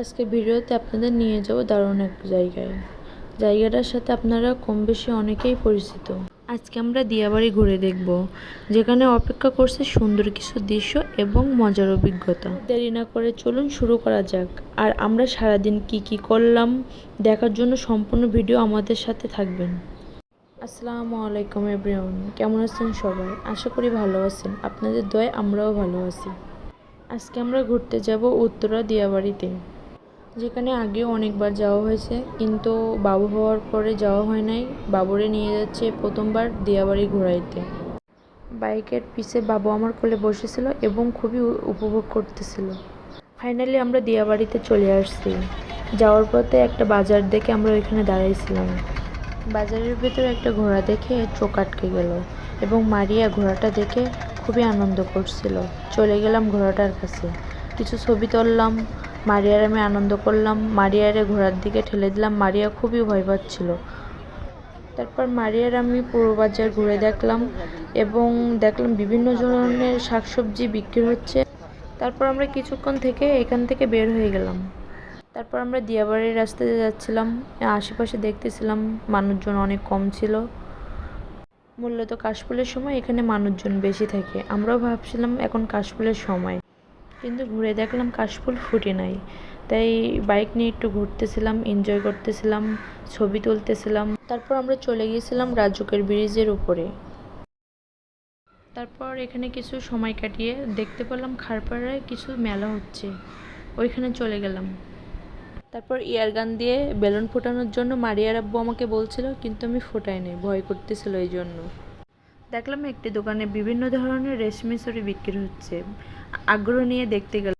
আজকে ভিডিওতে আপনাদের নিয়ে যাব দারুণ এক জায়গায়। জায়গাটার সাথে আপনারা কম বেশি অনেকেই পরিচিত। আজকে আমরা দিয়াবাড়ি ঘুরে দেখব, যেখানে অপেক্ষা করছে সুন্দর কিছু দৃশ্য এবং মজার অভিজ্ঞতা। দেরি না করে চলুন শুরু করা যাক। আর আমরা সারাদিন কি কি করলাম, দেখার জন্য সম্পূর্ণ ভিডিও আমাদের সাথে থাকবেন। আসসালামু আলাইকুম এভরিওয়ান, কেমন আছেন সবাই? আশা করি ভালো আছেন। আপনাদের দয় আমরাও ভালো আছি। আজকে আমরা ঘুরতে যাব উত্তরা দিয়াবাড়িতে। যেখানে আগেও অনেকবার যাওয়া হয়েছে, কিন্তু বাবু হওয়ার পরে যাওয়া হয় নাই। বাবুরে নিয়ে যাচ্ছে প্রথমবার দিয়াবাড়ি ঘোরাইতে বাইকের পিছে বাবু আমার কোলে বসেছিল এবং খুবই উপভোগ করতেছিল। ফাইনালি আমরা দিয়াবাড়িতে চলে আসছি। যাওয়ার পথে একটা বাজার দেখে আমরা ওইখানে দাঁড়াইছিলাম। বাজারের ভেতরে একটা ঘোড়া দেখে চোখ আটকে গেল এবং মারিয়া ঘোড়াটা দেখে খুবই আনন্দ করছিল। চলে গেলাম ঘোড়াটার কাছে। কিছু ছবি তুললাম মারিয়ার আমি আনন্দ করলাম, মারিয়ারে ঘোড়ার দিকে ঠেলে দিলাম। মারিয়া খুবই ভয় পাচ্ছিল। তারপর মারিয়ার আমি পুরো বাজার ঘুরে দেখলাম এবং দেখলাম বিভিন্ন ধরনের শাকসবজি বিক্রি হচ্ছে। তারপর আমরা কিছুক্ষণ থেকে এখান থেকে বের হয়ে গেলাম। তারপর আমরা দিয়াবাড়ির রাস্তা দিয়ে যাচ্ছিলাম। আশেপাশে দেখতেছিলাম মানুষজন অনেক কম ছিল। মূলত কাশফুলের সময় এখানে মানুষজন বেশি থাকে। আমরাও ভাবছিলাম এখন কাশফুলের সময়। কিন্তু ঘুরে দেখলাম কাশফুল ফুটে নাই। তাই বাইক নিয়ে একটু ঘুরতেছিলাম এনজয় করতেছিলাম, ছবি তুলতেছিলাম। তারপর আমরা চলে গিয়েছিলাম রাজুকের ব্রিজের উপরে। তারপর এখানে কিছু সময় কাটিয়ে দেখতে পেলাম খারপাড়ায় কিছু মেলা হচ্ছে। ওইখানে চলে গেলাম। তারপর ইয়ারগান দিয়ে বেলুন ফোটানোর জন্য মারিয়ার আব্বু আমাকে বলছিল, কিন্তু আমি ফোটাইনি, ভয় করতেছিল এই জন্য দেখলাম একটি দোকানে বিভিন্ন ধরনের রেশমি চুড়ি বিক্রি হচ্ছে। আগ্রহ নিয়ে দেখতে গেলাম।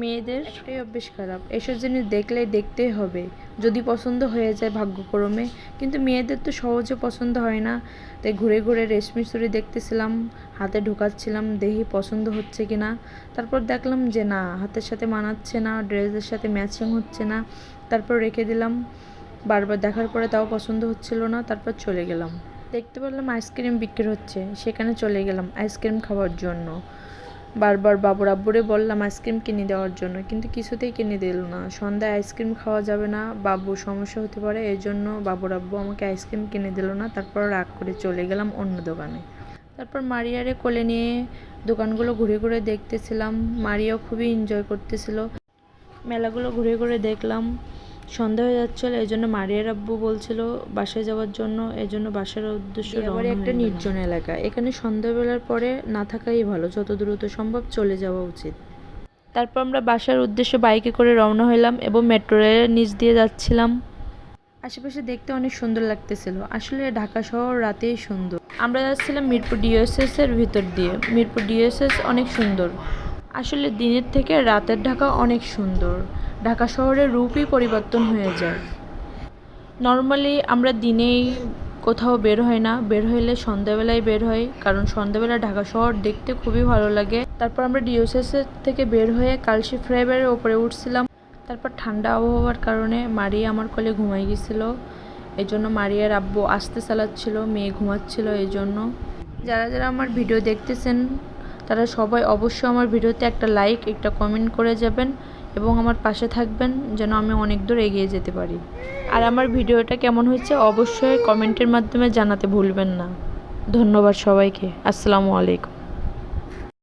মেয়েদের একটাই অভ্যেস খারাপ। এসব জিনিস দেখলে দেখতেই হবে। যদি পছন্দ হয়ে যায় ভাগ্যক্রমে। কিন্তু মেয়েদের তো সহজে পছন্দ হয় না। তাই ঘুরে ঘুরে রেশমি চুড়ি দেখতেছিলাম, হাতে ঢোকাচ্ছিলাম, দেখি পছন্দ হচ্ছে কি না। তারপর দেখলাম যে না, হাতের সাথে মানাচ্ছে না, ড্রেসের সাথে ম্যাচিং হচ্ছে না। তারপর রেখে দিলাম। বারবার দেখার পরে তাও পছন্দ হচ্ছিল না, তারপর চলে গেলাম। দেখতে পেলাম আইসক্রিম বিক্রি হচ্ছে, সেখানে চলে গেলাম আইসক্রিম খাওয়ার জন্য। বারবার বাবুর আব্বুরে বললাম আইসক্রিম কিনে দেওয়ার জন্য, কিন্তু কিছুতেই কিনে দিল না। সন্ধ্যায় আইসক্রিম খাওয়া যাবে না, বাবু সমস্যা হতে পারে এই জন্য বাবুর আব্বু আমাকে আইসক্রিম কিনে দিল না, তারপর রাগ করে চলে গেলাম অন্য দোকানে। তারপর মারিয়ারে কোলে নিয়ে দোকানগুলো ঘুরে ঘুরে দেখতেছিলাম, মারিয়াও খুবই এনজয় করতেছিল। মেলাগুলো ঘুরে ঘুরে দেখলাম। সন্ধ্যা হয়ে যাচ্ছিল এই জন্য মারিয়ার আব্বু বলছিল বাসায় যাওয়ার জন্য এই জন্য বাসার উদ্দেশ্য রওনা একটা নির্জন এলাকা। এখানে সন্ধ্যাবেলার পরে না থাকাই ভালো যত দ্রুত সম্ভব চলে যাওয়া উচিত। তারপর আমরা বাসার উদ্দেশ্যে বাইকে করে রওনা হলাম এবং মেট্রো রেলের নিচ দিয়ে যাচ্ছিলাম। আশেপাশে দেখতে অনেক সুন্দর লাগতেছিল। আসলে ঢাকা শহর রাতেই সুন্দর। আমরা যাচ্ছিলাম মিরপুর ডিওএসএস এর ভিতর দিয়ে। মিরপুর ডিওএসএস অনেক সুন্দর। আসলে দিনের থেকে রাতের ঢাকা অনেক সুন্দর। ঢাকা শহরের রূপই পরিবর্তন হয়ে যায়। নর্মালি আমরা দিনেই কোথাও বের হয় না। বের হইলে সন্ধ্যাবেলায় বের হয়, কারণ সন্ধ্যাবেলা ঢাকা শহর দেখতে খুবই ভালো লাগে। তারপর আমরা ডিওসেস থেকে বের হয়ে কালশি ফ্লাইওভারের ওপরে উঠছিলাম। তারপর ঠান্ডা আবহাওয়ার কারণে মারিয়া আমার কোলে ঘুমাই গেছিল। এই জন্য মারিয়ার আব্বু আসতে চালাচ্ছিল, মেয়ে ঘুমাচ্ছিল এই জন্য যারা যারা আমার ভিডিও দেখতেছেন, তারা সবাই অবশ্যই আমার ভিডিওতে একটা লাইক একটা কমেন্ট করে যাবেন। এবং আমার পাশে থাকবেন যেন আমি অনেক দূর এগিয়ে যেতে পারি। আর আমার ভিডিওটা কেমন হয়েছে অবশ্যই কমেন্টের মাধ্যমে জানাতে ভুলবেন না। ধন্যবাদ সবাইকে। আসসালামু আলাইকুম।